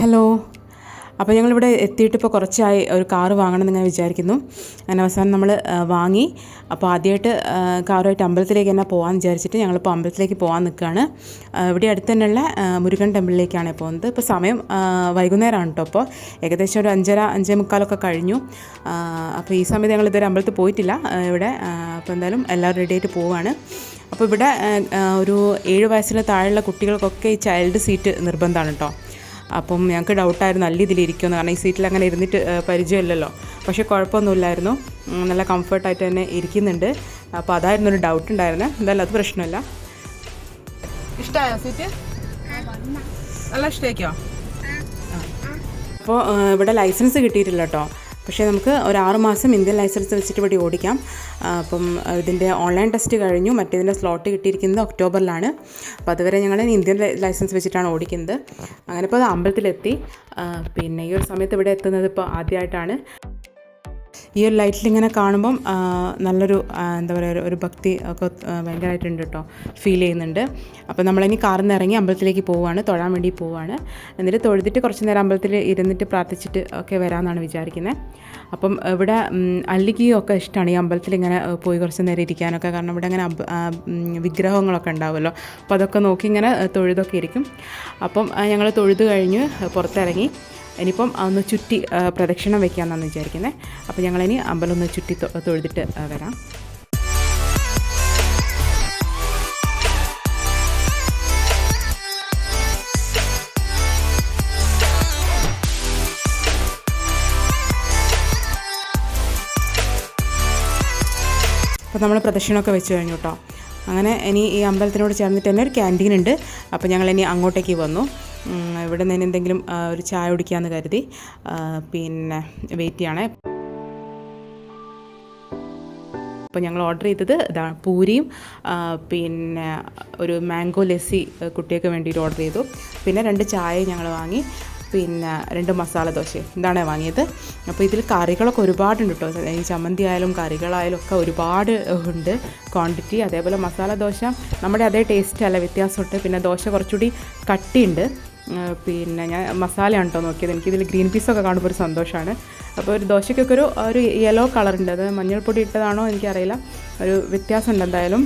Hello അപ്പോൾ ഞങ്ങളിവിടെ എത്തിയിട്ട് ഇപ്പോൾ കുറച്ചായി ഒരു കാറ് വാങ്ങണമെന്ന് ഞാൻ വിചാരിക്കുന്നു. അങ്ങനെ അവസാനം നമ്മൾ വാങ്ങി. അപ്പോൾ ആദ്യമായിട്ട് കാറുമായിട്ട് അമ്പലത്തിലേക്ക് തന്നെ പോകാമെന്ന് വിചാരിച്ചിട്ട് ഞങ്ങളിപ്പോൾ അമ്പലത്തിലേക്ക് പോകാൻ നിൽക്കുകയാണ് ഇവിടെ അടുത്ത് തന്നെയുള്ള മുരുകൻ ടെമ്പിളിലേക്കാണ് പോകുന്നത്. ഇപ്പോൾ സമയം വൈകുന്നേരമാണ് കേട്ടോ അപ്പോൾ ഏകദേശം ഒരു അഞ്ചര അഞ്ചേ മുക്കാലൊക്കെ കഴിഞ്ഞു. അപ്പോൾ ഈ സമയത്ത് ഞങ്ങൾ ഇതുവരെ അമ്പലത്തിൽ പോയിട്ടില്ല. ഇവിടെ അപ്പോൾ എന്തായാലും എല്ലാവരും റെഡിയായിട്ട് പോവുകയാണ് അപ്പോൾ ഇവിടെ ഒരു ഏഴ് വയസ്സിന് താഴെയുള്ള കുട്ടികൾക്കൊക്കെ ഈ ചൈൽഡ് സീറ്റ് നിർബന്ധമാണ് കേട്ടോ അപ്പം ഞങ്ങൾക്ക് ഡൗട്ടായിരുന്നു നല്ല ഇതിലിരിക്കുമെന്ന് കാരണം ഈ സീറ്റിൽ അങ്ങനെ ഇരുന്നിട്ട് പരിചയമില്ലല്ലോ. പക്ഷേ കുഴപ്പമൊന്നുമില്ലായിരുന്നു. നല്ല കംഫർട്ടായിട്ട് തന്നെ ഇരിക്കുന്നുണ്ട്. അപ്പോൾ അതായിരുന്നു ഒരു ഡൗട്ട് ഉണ്ടായിരുന്നത് എന്തായാലും അത് പ്രശ്നമില്ല. ഇഷ്ടമായോ സീറ്റ് നല്ല ഇഷ്ടമായിക്കോ അപ്പോൾ ഇവിടെ ലൈസൻസ് കിട്ടിയിട്ടില്ല കേട്ടോ പക്ഷേ നമുക്ക് ഒരു ആറ് മാസം ഇന്ത്യൻ ലൈസൻസ് വെച്ചിട്ട് ഇവിടെ ഓടിക്കാം. അപ്പം ഇതിന്റെ ഓൺലൈൻ ടെസ്റ്റ് കഴിഞ്ഞു. മറ്റേതിന്റെ സ്ലോട്ട് കിട്ടിയിരിക്കുന്നത് ഒക്ടോബറിലാണ്. അപ്പോൾ അതുവരെ ഞങ്ങൾ ഇന്ത്യൻ ലൈസൻസ് വെച്ചിട്ടാണ് ഓടിക്കുന്നത്. അങ്ങനെ ഇപ്പോൾ അമ്പലത്തിലെത്തി. പിന്നെ ഈ ഒരു സമയത്ത് ഇവിടെ എത്തുന്നത് ഇപ്പോൾ ആദ്യമായിട്ടാണ്. ഈ ഒരു ലൈറ്റിൽ ഇങ്ങനെ കാണുമ്പം നല്ലൊരു എന്താ പറയുക ഒരു- ഭക്തി ഒക്കെ ഭയങ്കരമായിട്ടുണ്ട് കേട്ടോ ഫീൽ ചെയ്യുന്നുണ്ട്. അപ്പോൾ നമ്മളിനി കാറിൽ നിന്ന് ഇറങ്ങി അമ്പലത്തിലേക്ക് പോവുകയാണ് തൊഴാൻ വേണ്ടി പോവുകയാണ് എന്നിട്ട് തൊഴുതിട്ട് കുറച്ച് നേരം അമ്പലത്തിൽ ഇരുന്നിട്ട് പ്രാർത്ഥിച്ചിട്ട് ഒക്കെ വരാമെന്നാണ് വിചാരിക്കുന്നത് അപ്പം ഇവിടെ ഉം, അല്ലിക്കും ഒക്കെ ഇഷ്ടമാണ് ഈ അമ്പലത്തിൽ ഇങ്ങനെ പോയി കുറച്ച് നേരം ഇരിക്കാനൊക്കെ. കാരണം ഇവിടെ ഉം, വിഗ്രഹങ്ങളൊക്കെ ഉണ്ടാവുമല്ലോ. അപ്പോൾ അതൊക്കെ നോക്കി ഇങ്ങനെ തൊഴുതൊക്കെ ഇരിക്കും. അപ്പം ഞങ്ങൾ തൊഴുത് കഴിഞ്ഞ് പുറത്തിറങ്ങി. ഇനിയിപ്പം ഒന്ന് ചുറ്റി പ്രദക്ഷിണം വെക്കാമെന്നാണ് വിചാരിക്കുന്നത് അപ്പോൾ ഞങ്ങളിനി അമ്പലം ഒന്ന് ചുറ്റി തൊഴുതിട്ട് വരാം. അപ്പോൾ നമ്മൾ പ്രദക്ഷിണമൊക്കെ വെച്ച് കഴിഞ്ഞു കേട്ടോ അങ്ങനെ ഇനി ഈ അമ്പലത്തിനോട് ചേർന്നിട്ട് തന്നെ ഒരു ക്യാന്റീൻ ഉണ്ട്. അപ്പോൾ ഞങ്ങൾ ഇനി അങ്ങോട്ടേക്ക് വന്നു. ഇവിടെ നിന്ന് എന്തെങ്കിലും ഒരു ചായ കുടിക്കാമെന്ന് കരുതി പിന്നെ വെയിറ്റ് ചെയ്യണേ. അപ്പോൾ ഞങ്ങൾ ഓർഡർ ചെയ്തത് ഇതാ പൂരിയും പിന്നെ ഒരു മാംഗോ ലെസ്സി കുട്ടിയൊക്കെ വേണ്ടിയിട്ട് ഓർഡർ ചെയ്തു. പിന്നെ രണ്ട് ചായയും ഞങ്ങൾ വാങ്ങി. പിന്നെ രണ്ട് മസാല ദോശ ഇതാണ് വാങ്ങിയത്. അപ്പോൾ ഇതിൽ കറികളൊക്കെ ഒരുപാടുണ്ട് കേട്ടോ ഈ ചമ്മന്തി ആയാലും കറികളായാലും ഒക്കെ ഒരുപാട് ഉണ്ട്. ക്വാണ്ടിറ്റി അതേപോലെ മസാല ദോശ നമ്മുടെ അതേ ടേസ്റ്റ് അല്ല വ്യത്യാസമുണ്ട്. പിന്നെ ദോശ കുറച്ചുകൂടി കട്ടിയുണ്ട്. പിന്നെ ഞാൻ മസാലയാണ് കേട്ടോ നോക്കിയത്. എനിക്കിതിൽ ഗ്രീൻ പീസൊക്കെ കാണുമ്പോൾ ഒരു സന്തോഷമാണ്. അപ്പോൾ ഒരു ദോശയ്ക്കൊക്കെ ഒരു ഒരു യെല്ലോ കളറുണ്ട്. അത് മഞ്ഞൾപ്പൊടി ഇട്ടതാണോ എനിക്കറിയില്ല. ഒരു വ്യത്യാസമുണ്ട് എന്തായാലും.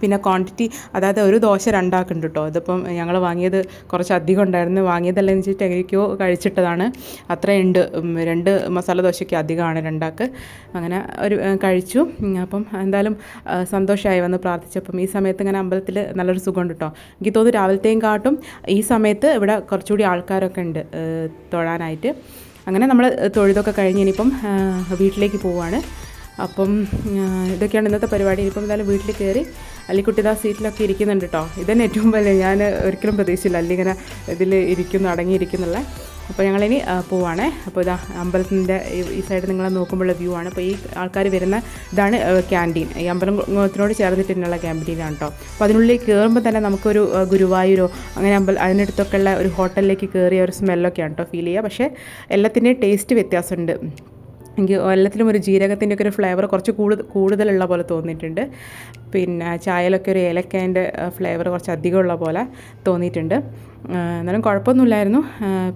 പിന്നെ ക്വാണ്ടിറ്റി അതായത് ഒരു ദോശ രണ്ടാക്കുന്നുണ്ട് കേട്ടോ. അതിപ്പം ഞങ്ങൾ വാങ്ങിയത് കുറച്ച് അധികം ഉണ്ടായിരുന്നു. വാങ്ങിയതല്ല എന്ന് വെച്ചിട്ട് എങ്ങനെയൊക്കെയോ കഴിച്ചിട്ടതാണ്. അത്രയുണ്ട്. രണ്ട് മസാല ദോശയ്ക്ക് അധികമാണ് രണ്ടാക്ക്. അങ്ങനെ ഒരു കഴിച്ചു. അപ്പം എന്തായാലും സന്തോഷമായി വന്ന് പ്രാർത്ഥിച്ചപ്പം ഈ സമയത്ത് ഇങ്ങനെ അമ്പലത്തിൽ നല്ലൊരു സുഖമുണ്ട് കേട്ടോ. എനിക്ക് തോന്നുന്നു രാവിലത്തെയും കാട്ടും ഈ സമയത്ത് ഇവിടെ കുറച്ചുകൂടി ആൾക്കാരൊക്കെ ഉണ്ട് തൊഴാനായിട്ട്. അങ്ങനെ നമ്മൾ തൊഴുതൊക്കെ കഴിഞ്ഞ് ഇനിയിപ്പം വീട്ടിലേക്ക് പോവുകയാണ്. അപ്പം ഇതൊക്കെയാണ് ഇന്നത്തെ പരിപാടി. ഇനിയിപ്പം എന്തായാലും വീട്ടിൽ കയറി അല്ലിക്കുട്ടിതാ സീറ്റിലൊക്കെ ഇരിക്കുന്നുണ്ട് കേട്ടോ ഇതന്നെ ഏറ്റവും വലിയ ഞാൻ ഒരിക്കലും പ്രതീക്ഷിച്ചില്ല. അല്ലിങ്ങനെ ഇതിൽ ഇരിക്കുന്നു അടങ്ങിയിരിക്കുന്നുള്ള. അപ്പോൾ ഞങ്ങളിനി പോവാണേ. അപ്പോൾ ഇതാ അമ്പലത്തിന്റെ ഈ- സൈഡ് നിങ്ങൾ നോക്കുമ്പോഴുള്ള വ്യൂ ആണ്. അപ്പോൾ ഈ ആൾക്കാർ വരുന്ന ഇതാണ് ക്യാന്റീൻ ഈ അമ്പലത്തിനോട് തന്നെയുള്ള ക്യാന്റീനാണ് കേട്ടോ അപ്പോൾ അതിനുള്ളിൽ കയറുമ്പോൾ തന്നെ നമുക്കൊരു ഗുരുവായൂരോ അങ്ങനെ അമ്പല അതിനടുത്തൊക്കെയുള്ള ഒരു ഹോട്ടലിലേക്ക് കയറിയ ഒരു സ്മെല്ലൊക്കെയാണ് കേട്ടോ ഫീൽ ചെയ്യുക. പക്ഷേ എല്ലാത്തിന്റെയും ടേസ്റ്റ് വ്യത്യാസമുണ്ട്. എനിക്ക് എല്ലാത്തിലും ഒരു ജീരകത്തിന്റെ ഒക്കെ ഒരു ഫ്ലേവർ കുറച്ച് കൂടുതൽ കൂടുതലുള്ള പോലെ തോന്നിയിട്ടുണ്ട്. പിന്നെ ചായയിലൊക്കെ ഒരു ഏലക്കേന്റെ ഫ്ലേവർ കുറച്ച് അധികമുള്ള പോലെ തോന്നിയിട്ടുണ്ട്. എന്നാലും കുഴപ്പമൊന്നുമില്ലായിരുന്നു.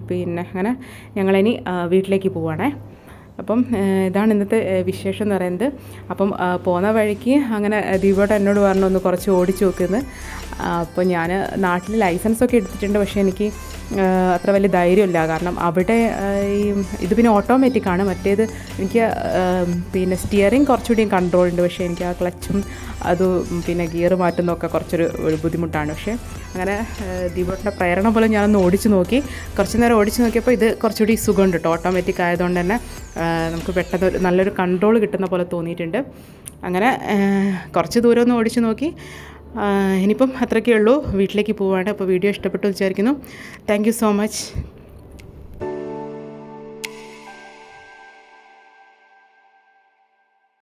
പിന്നെ അങ്ങനെ ഞങ്ങളിനി വീട്ടിലേക്ക് പോവുകയാണേ അപ്പം ഇതാണ് ഇന്നത്തെ വിശേഷം എന്ന് പറയുന്നത്. അപ്പം പോകുന്ന വഴിക്ക് അങ്ങനെ ദീപോട്ട് എന്നോട് പറഞ്ഞു ഒന്ന് കുറച്ച് ഓടിച്ചു നോക്കുന്നത് അപ്പോൾ ഞാൻ നാട്ടിൽ ലൈസൻസൊക്കെ എടുത്തിട്ടുണ്ട്. പക്ഷേ എനിക്ക് അത്ര വലിയ ധൈര്യമില്ല. കാരണം അവിടെ ഈ ഇത് പിന്നെ ഓട്ടോമാറ്റിക് ആണ്. മറ്റേത് എനിക്ക് പിന്നെ സ്റ്റിയറിങ് കുറച്ചുകൂടി കൺട്രോൾ ഉണ്ട്. പക്ഷേ എനിക്ക് ആ ക്ലച്ചും അത് പിന്നെ ഗിയർ മാറ്റുന്നതൊക്കെ കുറച്ചൊരു ബുദ്ധിമുട്ടാണ്. പക്ഷേ അങ്ങനെ ദീപോട്ടിന്റെ പ്രേരണ പോലെ ഞാനൊന്ന് ഓടിച്ചു നോക്കി. കുറച്ച് നേരം ഓടിച്ചു നോക്കിയപ്പോൾ ഇത് കുറച്ചുകൂടി സുഖമുണ്ട് കേട്ടോ ഓട്ടോമാറ്റിക് ആയതുകൊണ്ട് തന്നെ നമുക്ക് പെട്ടെന്ന് നല്ലൊരു കൺട്രോൾ കിട്ടുന്ന പോലെ തോന്നിയിട്ടുണ്ട്. അങ്ങനെ കുറച്ച് ദൂരം ഒന്ന് ഓടിച്ചു നോക്കി. ഇനിയിപ്പം അത്രയൊക്കെ ഉള്ളൂ വീട്ടിലേക്ക് പോവാണ്. അപ്പോൾ വീഡിയോ ഇഷ്ടപ്പെട്ടു വിചാരിക്കുന്നു. Thank so much